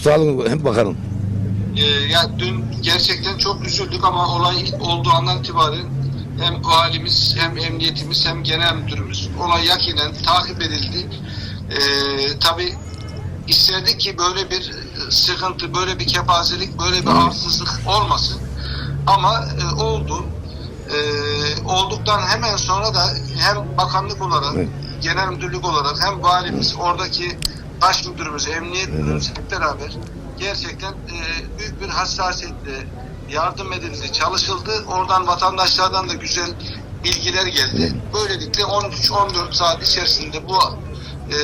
sağ olun hem bakalım. Ee, ya dün gerçekten çok üzüldük ama olay olduğu andan itibaren hem valimiz hem emniyetimiz hem genel müdürümüz olay yakinen takip edildi. Ee, Tabi isterdik ki böyle bir sıkıntı, böyle bir kepazelik, böyle bir arsızlık olmasın. Ama e, oldu. Ee, olduktan hemen sonra da hem bakanlık olarak, genel müdürlük olarak hem valimiz, oradaki baş müdürümüz, emniyet müdürümüz hep beraber gerçekten e, büyük bir hassasiyetle yardım edildi, çalışıldı. Oradan vatandaşlardan da güzel bilgiler geldi. Böylelikle 13-14 saat içerisinde bu e,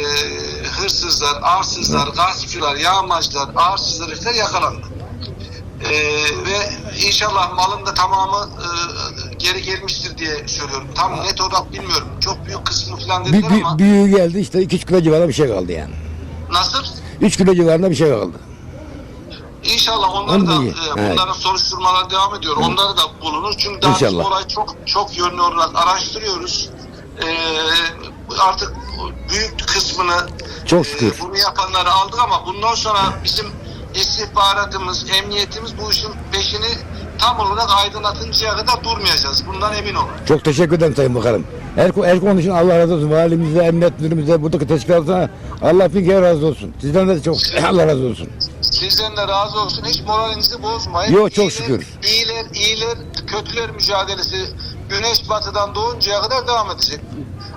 hırsızlar, arsızlar, gaspçılar, yağmacılar, arsızlar herifler yakalandı. E, ve inşallah malın da tamamı e, geri gelmiştir diye söylüyorum. Tam net olarak bilmiyorum. Çok büyük kısmı falan dediler bir, ama büyüğü geldi işte 2 kilo civarında bir şey kaldı yani. Nasıl? 3 kilo civarında bir şey kaldı. İnşallah onları da e, Evet. bunların soruşturmalar devam ediyor. Onları da bulunur. Çünkü daha İnşallah. bu olayı çok çok yönlü olarak araştırıyoruz. E, artık büyük kısmını Çok e, şükür. bunu yapanları aldık ama bundan sonra bizim istihbaratımız, emniyetimiz bu işin peşini tam olarak aydınlatıncaya kadar durmayacağız. Bundan emin olun. Çok teşekkür ederim Sayın Bakanım. Her, her konu için Allah razı olsun. Valimize, emniyet müdürümüze, buradaki teşkilatına Allah bin kere razı olsun. Sizden de çok Allah razı olsun. Sizden de razı olsun. Hiç moralinizi bozmayın. Yok, çok İyiler- şükür. İyiler, iyiler, kötüler mücadelesi güneş batıdan doğuncaya kadar devam edecek.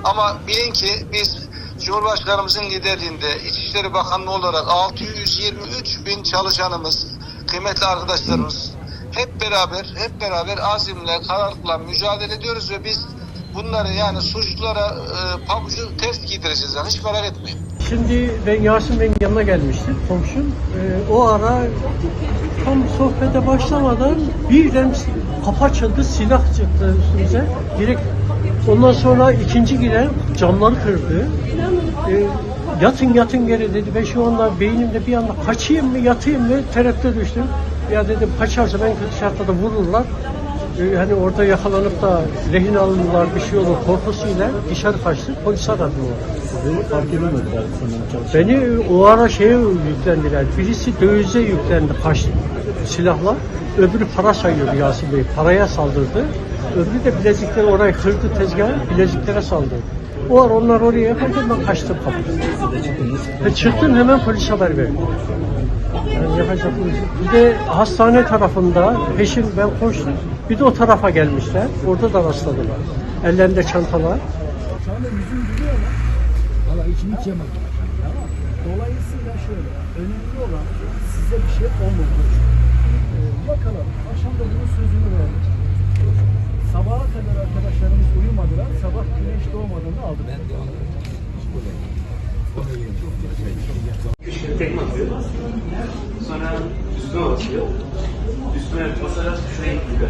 Ama bilin ki biz Cumhurbaşkanımızın liderliğinde İçişleri Bakanlığı olarak 623 bin çalışanımız, kıymetli arkadaşlarımız hep beraber, hep beraber azimle, kararlılıkla mücadele ediyoruz ve biz bunları yani suçlulara e, pabucu ters giydireceğiz yani hiç merak etmeyin. Şimdi ben Yasin Bey'in yanına gelmiştim komşum. Ee, o ara tam sohbete başlamadan birden kapı açıldı, silah çıktı üstümüze. Direkt ondan sonra ikinci giren camları kırdı. Ee, yatın yatın geri dedi. Ben şu anda beynimde bir anda kaçayım mı yatayım mı tereddüte düştüm. Ya dedim kaçarsa ben kötü şartlarda vururlar. Ee, hani orada yakalanıp da rehin alınırlar bir şey olur korkusuyla dışarı kaçtı. Polis aradı. Beni fark edemediler. Beni o ara şeye yüklendiler. Birisi dövize yüklendi kaç silahla. Öbürü para sayıyordu Yasin Bey. Paraya saldırdı. Öbürü de bilezikleri orayı kırdı tezgahı. Bileziklere saldırdı. O ara onlar oraya yaparken ben kaçtım kapıdan. Ve çıktım hemen polis haber verdim. Yani yapacak bir şey. Bir de hastane tarafında peşin ben koştum. Bir de o tarafa gelmişler. Orada da rastladılar. Ellerinde çantalar. Şu anda yüzüm gülüyor ama valla yemedi. Tamam. Dolayısıyla şöyle, önemli olan size bir şey olmadı. Ee, bakalım, akşam da bunun sözünü verdik. Sabaha kadar arkadaşlarımız uyumadılar. Sabah güneş doğmadığında aldık. Ben de Şimdi tekme atıyor. Sonra üstüne basıyor. Üstüne basarak şuraya gidiyor.